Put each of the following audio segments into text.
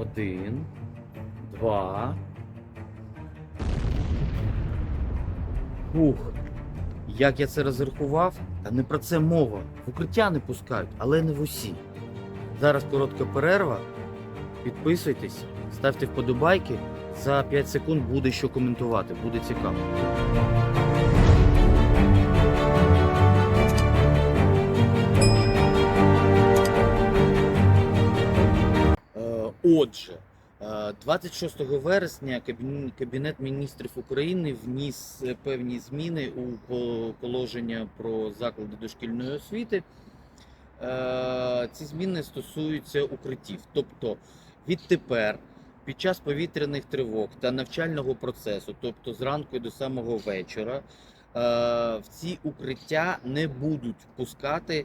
Один. Два. Ух. Як я це розрахував? Та не про це мова. В укриття не пускають, але не в усі. Зараз коротка перерва. Підписуйтесь, ставте вподобайки. За 5 секунд буде що коментувати, буде цікаво. Отже, е, 26 вересня Кабінет міністрів України вніс е, певні зміни у положення про заклади дошкільної освіти. Е, Ці зміни стосуються укриттів. Тобто відтепер під час повітряних тривог та навчального процесу, тобто зранку до самого вечора, е, в ці укриття не будуть пускати е,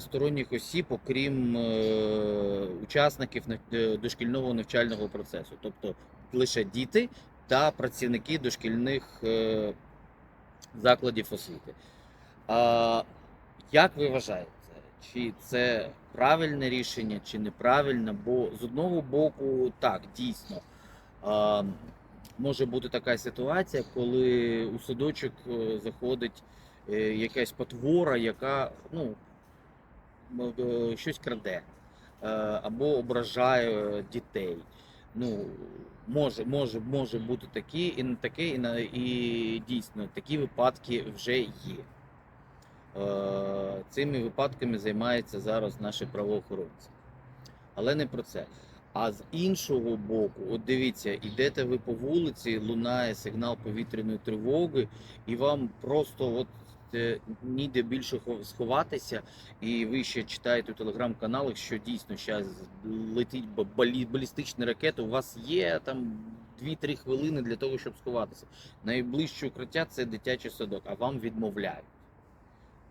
сторонніх осіб, окрім е, учасників е, дошкільного навчального процесу, тобто лише діти та працівники дошкільних е, закладів освіти. Як ви вважаєте, чи це правильне рішення, чи неправильне? Бо з одного боку, так, дійсно. Може бути така ситуація, коли у садочок е, заходить е, якась потвора, яка ну, е, щось краде е, або ображає дітей. Ну, може, може, може бути такі, і не таке, і, на- і дійсно такі випадки вже є. Е, Цими випадками займаються зараз наші правоохоронці. Але не про це. А з іншого боку, от дивіться, йдете ви по вулиці, лунає сигнал повітряної тривоги, і вам просто от е, ніде більше сховатися, і ви ще читаєте у телеграм-каналах, що дійсно зараз летить ба- ракети. У вас є там 2-3 хвилини для того, щоб сховатися. Найближче укриття це дитячий садок, а вам відмовляють.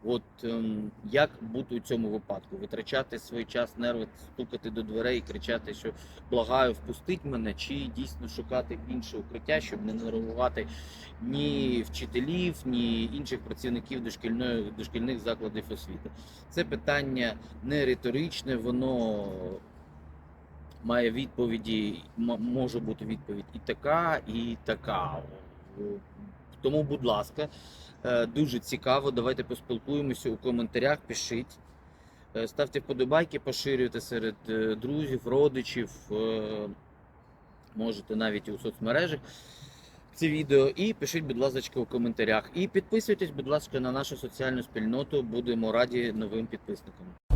От ем, як бути у цьому випадку? Витрачати свій час, нерви, стукати до дверей і кричати, що благаю, впустіть мене, чи дійсно шукати інше укриття, щоб не нервувати ні вчителів, ні інших працівників дошкільної дошкільних закладів освіти. Це питання не риторичне, воно має відповіді, може бути відповідь і така, і така. Тому, будь ласка, е, дуже цікаво. Давайте поспілкуємося у коментарях. Пишіть, Е, ставте вподобайки, поширюйте серед е, друзів, родичів. Можете навіть у соцмережах це відео. І пишіть, будь ласка, у коментарях. І підписуйтесь, будь ласка, на нашу соціальну спільноту. Будемо раді новим підписникам.